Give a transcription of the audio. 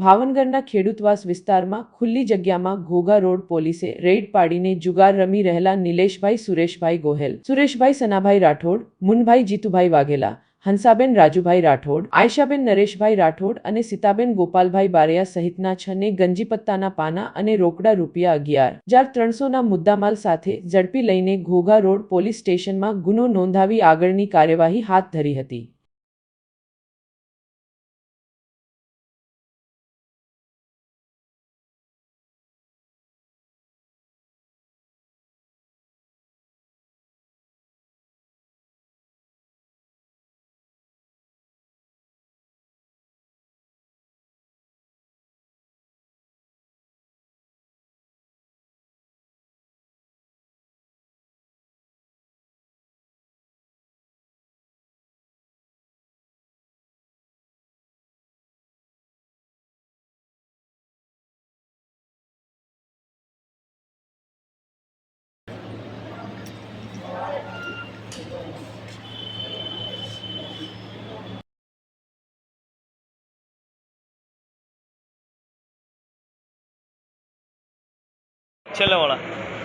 ભાવનગરના ખેડૂતવાસ વિસ્તારમાં ખુલ્લી જગ્યામાં ઘોઘા રોડ પોલીસે રેડ પાડીને જુગાર રમી રહેલા નિલેશભાઈ સુરેશભાઈ ગોહેલ, સુરેશભાઈ સનાભાઈ રાઠોડ, મુનભાઈ જીતુભાઈ વાઘેલા, હંસાબેન રાજુભાઈ રાઠોડ, આયશાબેન નરેશભાઈ રાઠોડ અને સીતાબેન ગોપાલભાઈ બારિયા સહિતના છને ગંજીપત્તાના પાના અને રોકડા રૂપિયા અગિયાર હજાર ત્રણસોના મુદ્દામાલ સાથે ઝડપી લઈને ઘોઘા રોડ પોલીસ સ્ટેશનમાં ગુનો નોંધાવી આગળની કાર્યવાહી હાથ ધરી હતી. 欠了我了。